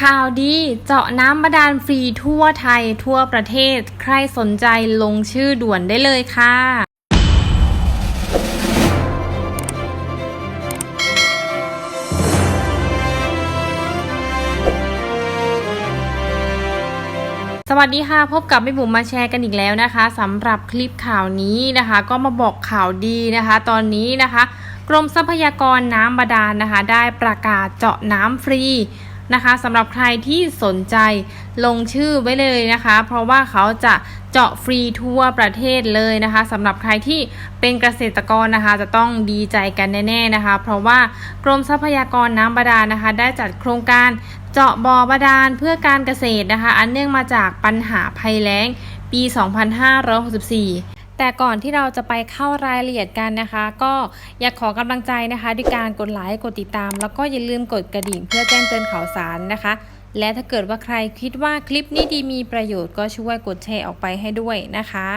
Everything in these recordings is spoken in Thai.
ข่าวดีเจาะน้ำบาดาลฟรีทั่วไทยทั่วประเทศ ใครสนใจลงชื่อด่วนได้เลยค่ะสวัสดีค่ะ พบกับแม่บุ๋มมาแชร์กันอีกแล้วนะคะสำหรับคลิปข่าวนี้นะคะ ก็มาบอกข่าวดีนะคะ ตอนนี้นะคะ กรมทรัพยากรน้ำบาดาลนะคะ ได้ประกาศเจาะน้ำฟรี นะคะสำหรับใครที่สนใจลงชื่อไว้เลยนะคะ เพราะว่าเขาจะเจาะฟรีทั่วประเทศเลยนะคะสำหรับใครที่เป็นเกษตรกรนะคะ จะต้องดีใจกันแน่ๆนะคะ เพราะว่ากรมทรัพยากรน้ำบาดาลนะคะ ได้จัดโครงการเจาะบ่อบาดาลเพื่อการเกษตรนะคะ อันเนื่องมาจากปัญหาภัยแล้งปี 2564 แต่ก่อนที่เราจะไปเข้ารายละเอียดกันนะคะ ก็อยากขอกำลังใจนะคะ ด้วยการกดไลค์กดติดตาม แล้วก็อย่าลืมกดกระดิ่งเพื่อแจ้งเตือนข่าวสารนะคะ และถ้าเกิดว่าใครคิดว่าคลิปนี้ดีมีประโยชน์ก็ช่วยกดแชร์ออกไปให้ด้วยนะคะ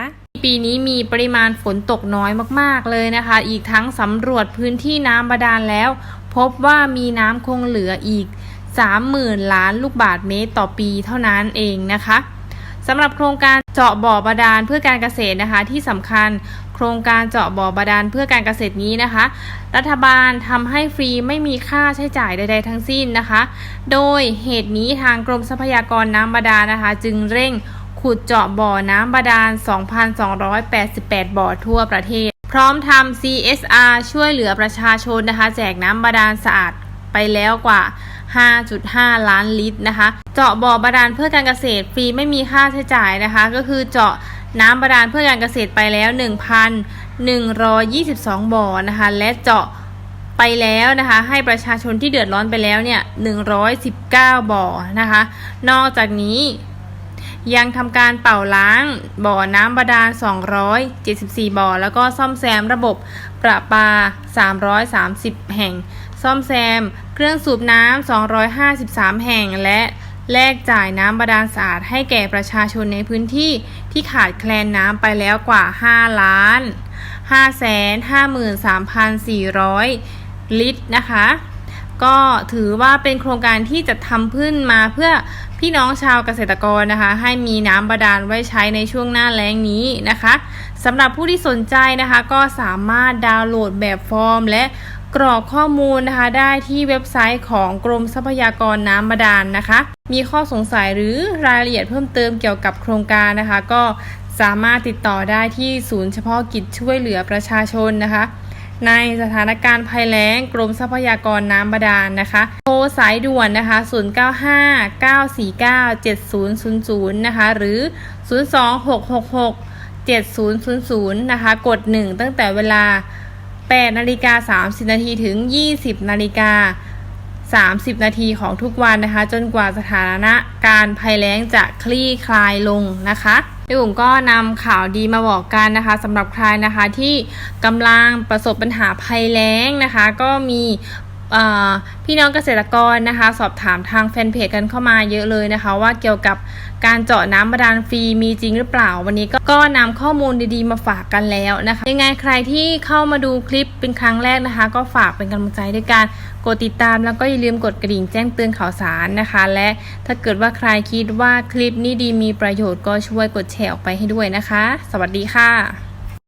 ปีนี้มีปริมาณฝนตกน้อยมากๆเลยนะคะ อีกทั้งสำรวจพื้นที่น้ำบาดาลแล้ว พบว่ามีน้ำคงเหลืออีก 30,000 ล้านลูกบาทเมตรต่อปีเท่านั้นเองนะคะ สำหรับโครงการเจาะบ่อบาดาลเพื่อการเกษตรนะคะ ที่สำคัญโครงการเจาะบ่อบาดาลเพื่อการเกษตรนี้นะคะ รัฐบาลทำให้ฟรีไม่มีค่าใช้จ่ายใด ๆ ทั้งสิ้นนะคะ โดยเหตุนี้ทางกรมทรัพยากรน้ำบาดาลนะคะ จึงเร่งขุดเจาะบ่อน้ำบาดาล 2,288 บ่อทั่วประเทศ พร้อมทำ CSR ช่วยเหลือประชาชนนะคะ แจกน้ำบาดาลสะอาดไปแล้วกว่า 5.5 ล้านลิตรนะคะ เจาะบ่อบาดาลเพื่อการเกษตรฟรีไม่มีค่าใช้จ่ายนะคะ ก็คือเจาะน้ำบาดาลเพื่อการเกษตรไปแล้ว 1,122 บ่อนะคะ และเจาะไปแล้วนะคะ ให้ประชาชนที่เดือดร้อนไปแล้วเนี่ย 119 บ่อนะคะ นอกจากนี้ยังทำการเป่าล้างบ่อน้ำบาดาล 274 บ่อ แล้วก็ซ่อมแซมระบบประปา 330 แห่ง ซ่อมแซม เครื่องสูบน้ำ 253 แห่ง และแลกจ่ายน้ำบาดาลสะอาดให้แก่ประชาชนในพื้นที่ที่ขาดแคลนน้ำไปแล้วกว่า 5 ล้าน 553,400 ลิตรนะคะ ก็ถือว่าเป็นโครงการที่จะทำขึ้นมาเพื่อพี่น้องชาวเกษตรกรนะคะ ให้มีน้ำบาดาลไว้ใช้ในช่วงหน้าแล้งนี้นะคะสำหรับผู้ที่สนใจนะคะ ก็สามารถดาวน์โหลดแบบฟอร์มและ กรอกข้อมูลนะคะได้ที่เว็บไซต์ของกรมทรัพยากรน้ำบาดาลนะคะ มีข้อสงสัยหรือรายละเอียดเพิ่มเติมเกี่ยวกับโครงการนะคะ ก็สามารถติดต่อได้ที่ศูนย์เฉพาะกิจช่วยเหลือประชาชนนะคะ ในสถานการณ์ภัยแล้งกรมทรัพยากรน้ำบาดาลนะคะ โทรสายด่วนนะคะ 095 949 7000 นะคะ หรือ 02666 7000 นะคะ กด 1 ตั้งแต่เวลา 8นาฬิกา30นาทีถึง 20นาฬิกา30นาทีของทุกวันนะคะ จนกว่าสถานะการภัยแล้งจะคลี่คลายลงนะคะพี่บุ๋มก็นำข่าวดีมาบอกกันนะคะสำหรับใครนะคะที่กำลังประสบปัญหาภัยแล้งนะคะ ก็มี พี่น้องเกษตรกรนะคะ สอบถามทางแฟนเพจกันเข้ามาเยอะเลยนะคะ ว่าเกี่ยวกับการเจาะน้ำบาดาลฟรีมีจริงหรือเปล่า วันนี้ก็ก็นำข้อมูลดีๆมาฝากกันแล้วนะคะ ยังไงใครที่เข้ามาดูคลิปเป็นครั้งแรกนะคะ ก็ฝากเป็นกำลังใจด้วยการกดติดตามแล้วก็อย่าลืมกดกระดิ่งแจ้งเตือนข่าวสารนะคะ และถ้าเกิดว่าใครคิดว่าคลิปนี้ดีมีประโยชน์ก็ช่วยกดแชร์ออกไปให้ด้วยนะคะ สวัสดีค่ะ